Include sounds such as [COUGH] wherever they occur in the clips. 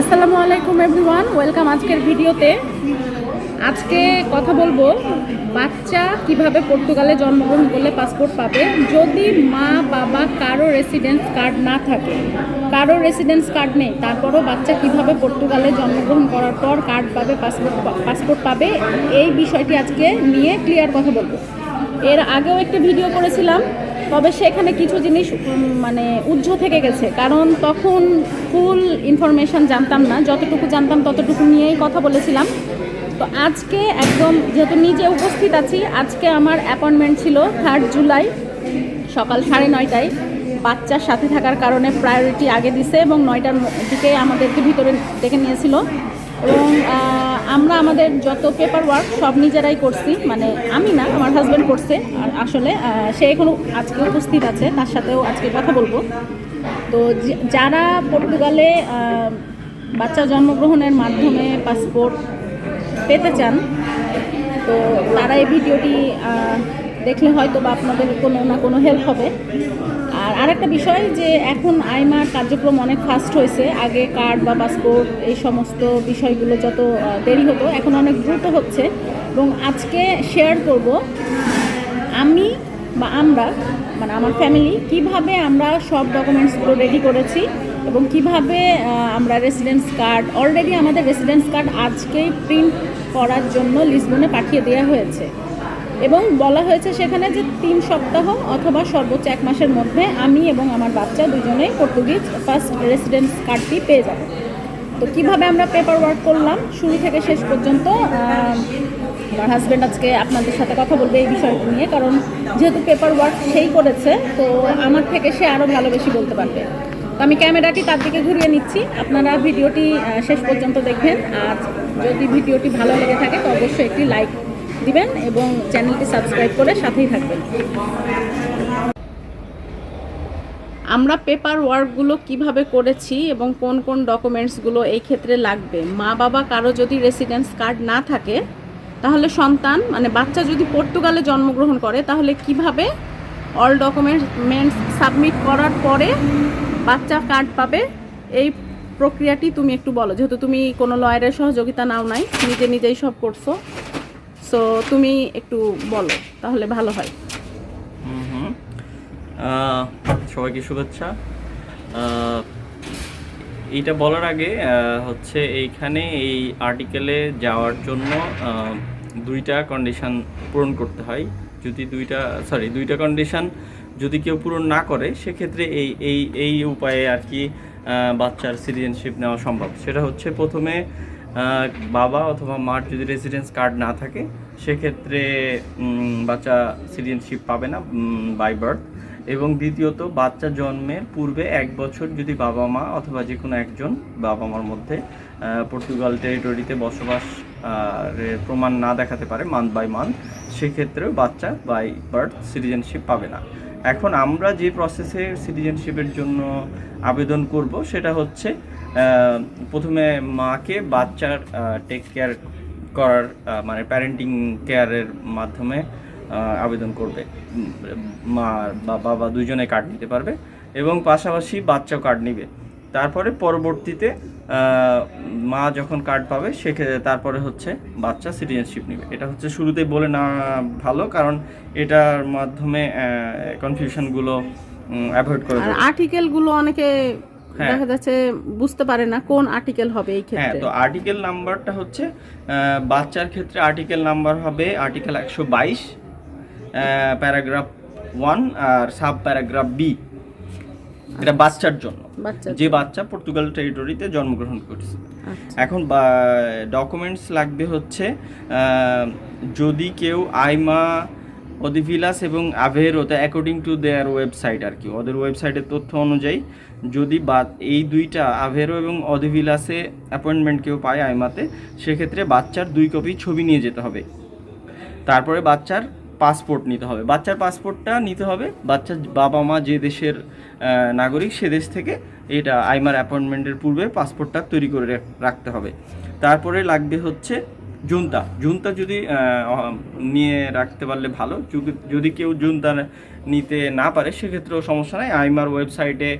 আসসালামু আলাইকুম everyone, welcome আজকের ভিডিওতে। আজকে কথা বলব বাচ্চা কীভাবে পর্তুগালে জন্মগ্রহণ করলে পাসপোর্ট পাবে। যদি মা, বাবা কারও রেসিডেন্স কার্ড না থাকে, কারও রেসিডেন্স কার্ড নেই, তারপরও বাচ্চা কীভাবে পর্তুগালে জন্মগ্রহণ করার পর কার্ড পাবে, পাসপোর্ট পাসপোর্ট পাবে, এই বিষয়টি আজকে নিয়ে ক্লিয়ার কথা বলব। এর আগেও একটি ভিডিও করেছিলাম তবে সেখানে কিছু জিনিস মানে উজ্জ্ব থেকে গেছে। কারণ তখন ফুল ইনফরমেশন জানতাম না। যতটুকু জানতাম ততটুকু নিয়েই কথা বলেছিলাম। তো আজকে একদম যেহেতু নিজে উপস্থিত আছি, আজকে আমার অ্যাপয়েন্টমেন্ট ছিল থার্ড জুলাই সকাল সাড়ে নয়টায়। বাচ্চার সাথে থাকার কারণে প্রায়োরিটি আগে দিছে এবং নয়টার দিকে আমাদেরকে ভিতরে ডেকে নিয়েছিল। এবং আমরা আমাদের যত পেপার ওয়ার্ক সব নিজেরাই করছি। মানে আমি না, আমার হাজব্যান্ড করছে। আর আসলে সে এখনও আজকে উপস্থিত আছে, তার সাথেও আজকে কথা বলব। তো যারা পর্তুগালে বাচ্চা জন্মগ্রহণের মাধ্যমে পাসপোর্ট পেতে চান, তো তারা এই ভিডিওটি দেখলে হয়তো বা আপনাদের কোনো না কোনো হেল্প হবে। আর আরেকটা বিষয় যে এখন আইমার কার্যক্রম অনেক ফাস্ট হয়েছে। আগে কার্ড বা পাসপোর্ট এই সমস্ত বিষয়গুলো যত দেরি হতো, এখন অনেক দ্রুত হচ্ছে। এবং আজকে শেয়ার করব আমি বা আমরা মানে আমার ফ্যামিলি কীভাবে আমরা সব ডকুমেন্টসগুলো রেডি করেছি এবং কীভাবে আমরা রেসিডেন্স কার্ড অলরেডি আমাদের রেসিডেন্স কার্ড আজকেই প্রিন্ট করার জন্য লিসবনে পাঠিয়ে দেওয়া হয়েছে। এবং বলা হয়েছে সেখানে যে তিন সপ্তাহ অথবা সর্বোচ্চ এক মাসের মধ্যে আমি এবং আমার বাচ্চা দুজনেই পর্তুগিজ ফার্স্ট রেসিডেন্স কার্ডটি পেয়ে যাব। তো কীভাবে আমরা পেপার ওয়ার্ক করলাম? শুরু থেকে শেষ পর্যন্ত আমার হাজব্যান্ড আজকে আপনাদের সাথে কথা বলবে এই বিষয়টি নিয়ে, কারণ যেহেতু পেপার ওয়ার্ক সেই করেছে, তো আমার থেকে সে আরও ভালো বেশি বলতে পারবে। তো আমি ক্যামেরাটি তার দিকে ঘুরিয়ে নিচ্ছি। আপনারা ভিডিওটি শেষ পর্যন্ত দেখবেন। আর যদি ভিডিওটি ভালো লেগে থাকে, তো অবশ্যই একটি লাইক দিবেন এবং চ্যানেলটি সাবস্ক্রাইব করে সাথেই থাকবেন। আমরা পেপার ওয়ার্কগুলো কীভাবে করেছি এবং কোন কোন ডকুমেন্টসগুলো এই ক্ষেত্রে লাগবে? মা বাবা কারও যদি রেসিডেন্স কার্ড না থাকে, তাহলে সন্তান মানে বাচ্চা যদি পর্তুগালে জন্মগ্রহণ করে, তাহলে কীভাবে অল ডকুমেন্টস সাবমিট করার পরে বাচ্চা কার্ড পাবে? এই প্রক্রিয়াটি তুমি একটু বলো, যেহেতু তুমি কোনো লয়ারের সহযোগিতা নাও নাই, নিজে নিজেই সব করছ। সো তুমি একটু বলো, তাহলে ভালো হয়। সবাইকে শুভেচ্ছা। এইটা বলার আগে হচ্ছে এইখানে এই আর্টিকেলে যাওয়ার জন্য দুইটা কন্ডিশন পূরণ করতে হয়। যদি দুইটা সরি দুইটা কন্ডিশন যদি কেউ পূরণ না করে, সেক্ষেত্রে এই এই এই উপায়ে আর কি বাচ্চার সিটিজেনশিপ নেওয়া সম্ভব। সেটা হচ্ছে প্রথমে বাবা অথবা মার যদি রেসিডেন্স কার্ড না থাকে, সেক্ষেত্রে বাচ্চা সিটিজেনশিপ পাবে না বাই বার্থ এবং দ্বিতীয়ত, বাচ্চা জন্মের পূর্বে এক বছর যদি বাবা মা অথবা যে কোনো একজন বাবা মার মধ্যে পর্তুগাল টেরিটরিতে বসবাস প্রমাণ না দেখাতে পারে মান্থ বাই মান্থ সেক্ষেত্রেও বাচ্চা বাই বার্থ সিটিজেনশিপ পাবে না। এখন আমরা যে প্রসেসে সিটিজেনশিপের জন্য আবেদন করব, সেটা হচ্ছে প্রথমে মাকে বাচ্চার টেক কেয়ার করার মানে প্যারেন্টিং কেয়ারের মাধ্যমে আবেদন করবে। মা বা বাবা দুজনে কার্ড নিতে পারবে এবং পাশাপাশি বাচ্চাও কার্ড নিবে। তারপরে পরবর্তীতে মা যখন কার্ড পাবে সেক্ষেত্রে তারপরে হচ্ছে বাচ্চা সিটিজেনশিপ নেবে। এটা হচ্ছে শুরুতেই বলে না ভালো কারণ এটার মাধ্যমে কনফিউশনগুলো অ্যাভয়েড করে আর আর্টিকেলগুলো অনেকে। দেখা যাচ্ছে বুঝতে পারে না কোন আর্টিকেল হবে এই হ্যাঁ তো আর্টিকেল নাম্বারটা হচ্ছে বাচ্চার ক্ষেত্রে আর্টিকেল নাম্বার হবে আর্টিকেল একশো বাইশ প্যারাগ্রাফ ওয়ান আর সাব প্যারাগ্রাফ বি এটা বাচ্চার জন্য। যে বাচ্চা পর্তুগাল টেরিটরিতে জন্মগ্রহণ করেছে। আচ্ছা। এখন ডকুমেন্টস লাগবে হচ্ছে যদি কেউ আইমা অদিভিলাস এবং আভেরোতে অ্যাকর্ডিং টু দেয়ার ওয়েবসাইট আর কি ওদের ওয়েবসাইটের তথ্য অনুযায়ী যদি বা এই দুইটা আভেরো এবং অদিভিলাসে অ্যাপয়েন্টমেন্ট কেউ পায় আইমাতে, সেক্ষেত্রে বাচ্চার দুই কপি ছবি নিয়ে যেতে হবে। তারপরে বাচ্চার পাসপোর্ট নিতে হবে। বাচ্চার পাসপোর্টটা নিতে হবে। বাচ্চার বাবা মা যে দেশের নাগরিক সে দেশ থেকে এটা আইমার অ্যাপয়েন্টমেন্টের পূর্বে পাসপোর্টটা তৈরি করে রাখতে হবে। তারপরে লাগবে হচ্ছে জুনতা। জুনতা যদি নিয়ে রাখতে পারলে ভালো। যদি- কেউ জুনতা নিতে না পারে, সেক্ষেত্রেও সমস্যা নাই। আইমার ওয়েবসাইটে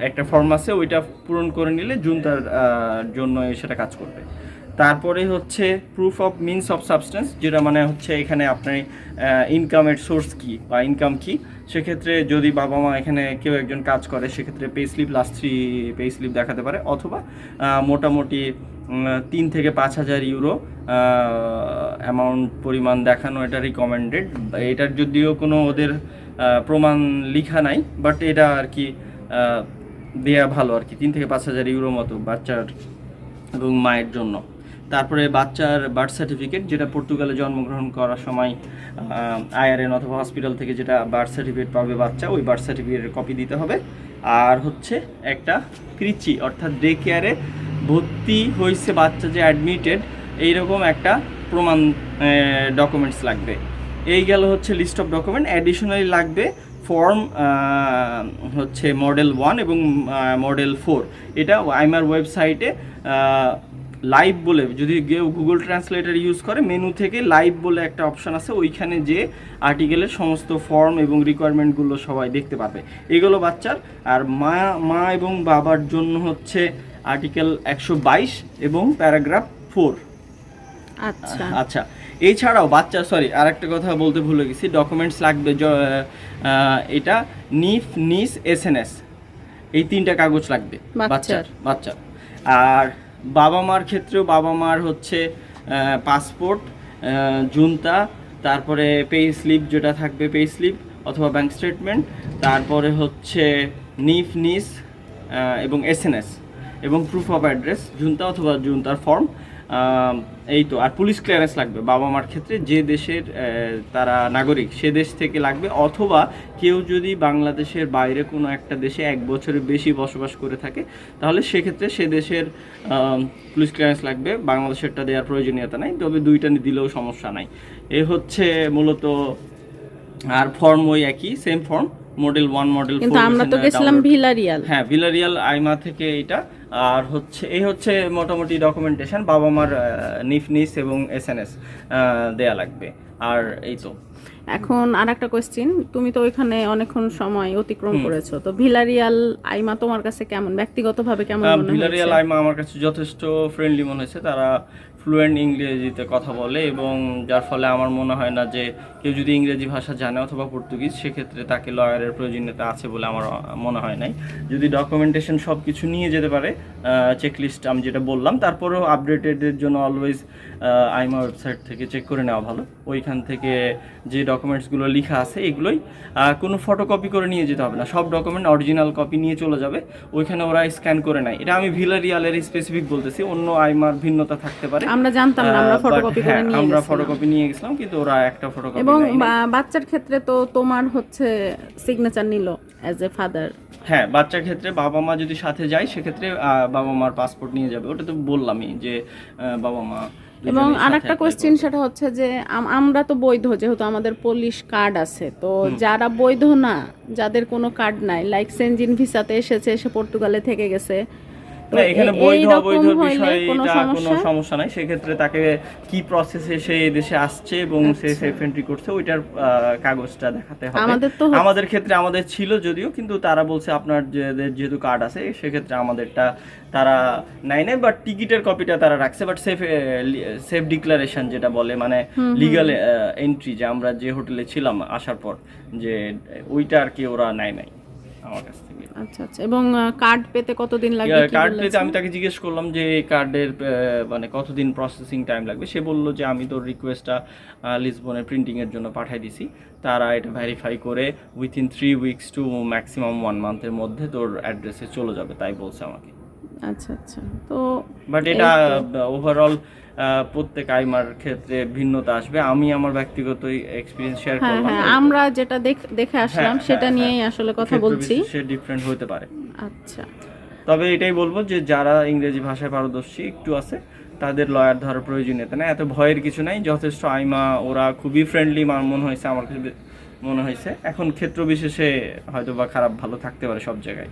একটা ফর্ম আছে, ওইটা পূরণ করে নিলে জুন তার জন্য সেটা কাজ করবে। তারপরে হচ্ছে proof of means of subsistence যেটা মানে হচ্ছে এখানে আপনার ইনকামের সোর্স কি বা ইনকাম কি। সেক্ষেত্রে যদি বাবা মা এখানে কেউ একজন কাজ করে, সেক্ষেত্রে pay slip last three pay slip দেখাতে পারে। অথবা মোটামুটি তিন থেকে পাঁচ হাজার ইউরো অ্যামাউন্ট পরিমাণ দেখানো এটা রিকমেন্ডেড এটার যদিও কোনো ওদের প্রমাণ লিখা নাই বাট এটা আর কি দেয়া ভালো আর কি, তিন থেকে পাঁচ হাজার ইউরো মতো বাচ্চার এবং মায়ের জন্য। তারপরে বাচ্চার বার্থ সার্টিফিকেট যেটা পর্তুগালে জন্মগ্রহণ করার সময় আইআরএন অথবা হসপিটাল থেকে যেটা বার্থ সার্টিফিকেট পাবে বাচ্চা, ওই বার্থ সার্টিফিকেটের কপি দিতে হবে। আর হচ্ছে একটা কৃচি, অর্থাৎ ডে কেয়ারে ভর্তি হয়েছে বাচ্চা যে অ্যাডমিটেড এইরকম একটা প্রমাণ ডকুমেন্টস লাগবে। এই গেল হচ্ছে লিস্ট অফ ডকুমেন্ট অ্যাডিশনালি লাগবে ফর্ম হচ্ছে মডেল ওয়ান এবং মডেল ফোর এটা আইমার ওয়েবসাইটে লাইভ বলে, যদি কেউ গুগল ট্রান্সলেটর ইউজ করে মেনু থেকে লাইভ বলে একটা অপশন আছে, ওইখানে যে আর্টিকেলের সমস্ত ফর্ম এবং রিকোয়ারমেন্টগুলো সবাই দেখতে পাবে। এগুলো বাচ্চার, আর মা মা এবং বাবার জন্য হচ্ছে আর্টিকেল একশো বাইশ এবং প্যারাগ্রাফ ফোর। আচ্ছা। আচ্ছা এছাড়াও বাচ্চা সরি আরেকটা কথা বলতে ভুলে গেছি ডকুমেন্টস লাগবে এটা নিফ নিস এসএনএস এই তিনটা কাগজ লাগবে বাচ্চার। বাচ্চার বাচ্চা। আর বাবা মার ক্ষেত্রেও বাবা মার হচ্ছে পাসপোর্ট জুনতা তারপরে পে স্লিপ যেটা থাকবে পে স্লিপ অথবা ব্যাংক স্টেটমেন্ট তারপরে হচ্ছে নিফ নিস এবং এসএনএস এবং প্রুফ অফ অ্যাড্রেস জুনতা অথবা জুনতার ফর্ম এই তো আর পুলিশ ক্লিয়ারেন্স লাগবে বাবা মার ক্ষেত্রে যে দেশের তারা নাগরিক সে দেশ থেকে লাগবে। অথবা কেউ যদি বাংলাদেশের বাইরে কোনো একটা দেশে এক বছরের বেশি বসবাস করে থাকে তাহলে সেক্ষেত্রে সে দেশের পুলিশ ক্লিয়ারেন্স লাগবে। বাংলাদেশেরটা দেওয়ার প্রয়োজনীয়তা নাই তবে দুইটা দিলেও সমস্যা নাই। এ হচ্ছে মূলত আর ফর্ম ওই একই same form model one model কিন্তু আমরা তো গেছিলাম ভিলারিয়াল। হ্যাঁ ভিলারিয়াল আইমা থেকে এটা আর হচ্ছে এই হচ্ছে মোটামুটি ডকুমেন্টেশন বাবা মার আহ, নিফ নিস এবং এস এন এস দেয়া লাগবে। আর এই তো। এখন আর একটা কোয়েশ্চেন তুমি তো ওইখানে অনেকক্ষণ সময় অতিক্রম করেছ তো ভিলারিয়াল আইমা তোমার কাছে কেমন? ব্যক্তিগতভাবে কেমন মনে ভিলারিয়াল আইমা আমার কাছে যথেষ্ট ফ্রেন্ডলি মনে হয়েছে। তারা ফ্লুয়েন্ট ইংরেজিতে কথা বলে এবং যার ফলে আমার মনে হয় না যে কেউ যদি ইংরেজি ভাষা জানে অথবা পর্তুগিজ সেক্ষেত্রে তাকে লয়ারের প্রয়োজনীয়তা আছে বলে আমার মনে হয় নাই। যদি ডকুমেন্টেশন সব কিছু নিয়ে যেতে পারে চেকলিস্ট আমি যেটা বললাম তারপরেও আপডেটেডের জন্য অলওয়েজ আইমা ওয়েবসাইট থেকে চেক করে নেওয়া ভালো। ওইখান থেকে যে ডকুমেন্টসগুলো লেখা আছে এগুলোই কোনো ফটোকপি করে নিয়ে যেতে হবে না। সব ডকুমেন্ট অরিজিনাল কপি নিয়ে চলে যাবে। ওইখানে ওরা স্ক্যান করে নেয়। এটা আমি ভিলারিয়ালের স্পেসিফিক বলতেছি অন্য আইমার ভিন্নতা থাকতে পারে। আমরা জানতাম না আমরা ফটোকপি করে হ্যাঁ, নিয়ে আমরা গেছিলাম। ফটোকপি নিয়ে গেছিলাম কিন্তু ওরা একটা ফটোকপি এবং বাচ্চার ক্ষেত্রে তো তোমার হচ্ছে সিগনেচার নিল অ্যাজ এ ফাদার হ্যাঁ বাচ্চার ক্ষেত্রে বাবা মা যদি সাথে যায় সেক্ষেত্রে বাবা মার পাসপোর্ট নিয়ে যাবে। ওটা তো বললামই যে বাবা মা এবং আর একটা কোশ্চেন সেটা হচ্ছে যে আম- আমরা তো বৈধ যেহেতু আমাদের পুলিশ কার্ড আছে তো যারা বৈধ না যাদের কোনো কার্ড নাই লাইক সেনজিন ভিসাতে এসেছে এসে পর্তুগালে থেকে গেছে না এখানে বৈধ অবৈধ বিষয়ে কোনো সমস্যা? নাই। সেক্ষেত্রে তাকে কি প্রসেসে সে দেশে আসছে এবং সে আচ্ছা। সেফ এন্ট্রি করছে ওইটার কাগজটা দেখাতে হবে। আমাদের তো আমাদের ক্ষেত্রে আমাদের ছিল যদিও কিন্তু তারা বলছে আপনার যেহেতু কার্ড আছে সেক্ষেত্রে আমাদেরটা তারা নাই নাই বাট টিকিটের কপিটা তারা রাখছে। বাট সেফ সেফ ডিক্লারেশন যেটা বলে মানে লিগাল এন্ট্রি যে আমরা যে হোটেলে ছিলাম আসার পর যে ওইটা আর কি ওরা নাই নাই। আমার কাছ থেকে। আচ্ছা আচ্ছা। এবং কার্ড পেতে কতদিন লাগবে কার্ড পেতে আমি তাকে জিজ্ঞেস করলাম যে এই কার্ডের মানে কতদিন প্রসেসিং টাইম লাগবে। সে বলল যে আমি তোর রিকোয়েস্টটা লিসবনের প্রিন্টিংয়ের জন্য পাঠিয়ে দিছি। তারা এটা ভেরিফাই করে within three weeks to maximum one মান্থের মধ্যে তোর অ্যাড্রেসে চলে যাবে তাই বলছে আমাকে। আচ্ছা আচ্ছা। তো বাট এটা ওভারঅল প্রত্যেক আইমার ক্ষেত্রে ভিন্নতা আসবে। আমি আমার ব্যক্তিগত এক্সপিরিয়েন্স শেয়ার হ্যাঁ করলাম। হ্যাঁ আমরা যেটা দেখে আসলাম হ্যাঁ, সেটা হ্যাঁ, নিয়েই আসলে কথা বলছি। সে ডিফারেন্ট হতে পারে। আচ্ছা। তবে এটাই বলব যে যারা ইংরেজি ভাষায় পারদর্শী একটু আছে তাদের লয়ার ধরার প্রয়োজনীয়তা নেই। এত ভয়ের কিছু নাই যথেষ্ট আইমা ওরা খুবই ফ্রেন্ডলি মনে হয়েছে আমার কাছে মনে হয়েছে। এখন ক্ষেত্র বিশেষে হয়তো বা খারাপ ভালো থাকতে পারে সব জায়গায়।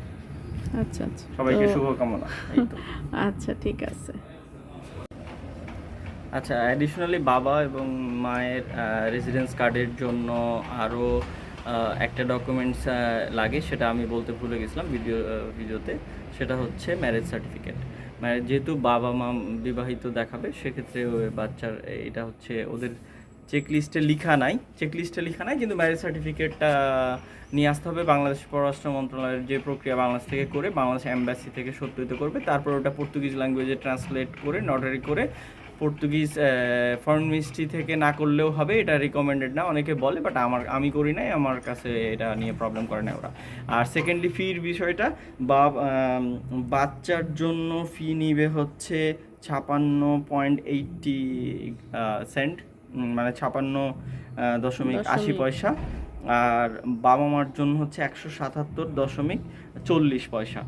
আচ্ছা আচ্ছা। সবাইকে শুভকামনা [LAUGHS] আচ্ছা ঠিক আছে। আচ্ছা অ্যাডিশনালি বাবা এবং মায়ের রেসিডেন্স কার্ডের জন্য আরও একটা ডকুমেন্টস লাগে সেটা আমি বলতে ভুলে গেছিলাম ভিডিও ভিডিওতে সেটা হচ্ছে ম্যারেজ সার্টিফিকেট মানে যেহেতু বাবা মা বিবাহিত দেখাবে সেক্ষেত্রে ওই বাচ্চার এটা হচ্ছে ওদের চেক লিস্টে লেখা নাই। চেক লিস্টে লেখা নাই, কিন্তু ম্যারেজ সার্টিফিকেটটা নিয়ে আসতে হবে। বাংলাদেশ পররাষ্ট্র মন্ত্রণালয়ের যে প্রক্রিয়া বাংলাদেশ থেকে করে, বাংলাদেশ অ্যাম্বাসি থেকে সত্যায়িত করবে। তারপর ওটা পর্তুগিজ ল্যাঙ্গুয়েজে ট্রান্সলেট করে নটারি করে পর্তুগিজ ফরেন মিনিস্ট্রি থেকে না করলেও হবে, এটা রিকমেন্ডেড না। অনেকে বলে বাট আমার, আমি করি নাই, আমার কাছে এটা নিয়ে প্রবলেম করে না ওরা। আর সেকেন্ডলি ফির বিষয়টা বা বাচ্চার জন্য ফি নিবে হচ্ছে ছাপান্ন পয়েন্ট এইটটি সেন্ট মানে ছাপান্ন দশমিক আশি পয়সা। আর বাবা মার জন্য হচ্ছে একশো সাতাত্তর দশমিক চল্লিশ পয়সা।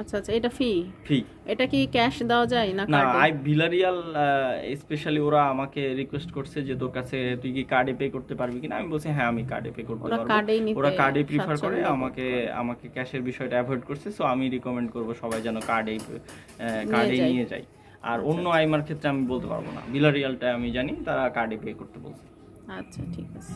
আচ্ছা আচ্ছা এটা ফি ফি এটা কি ক্যাশ দেওয়া যায় না না আই ভিলারিয়াল স্পেশালি ওরা আমাকে রিকোয়েস্ট করছে যে তোর কাছে তুই কি কার্ডে পে করতে পারবি কিনা? আমি বলছি হ্যাঁ আমি কার্ডে পে করতে ওরা পারব। কার্ডেই নিতে ওরা কার্ডে প্রিফার করে আমাকে আমাকে ক্যাশের বিষয়টা অ্যাভয়েড করছে সো আমি রিকমেন্ড করব সবাই যেন কার্ডেই কার্ডে নিয়ে যায়। আর অন্য আইমার ক্ষেত্রে আমি বলতে পারব না। বিলারিয়ালটা আমি জানি তারা কার্ডে পে করতে বলছে। আচ্ছা ঠিক আছে।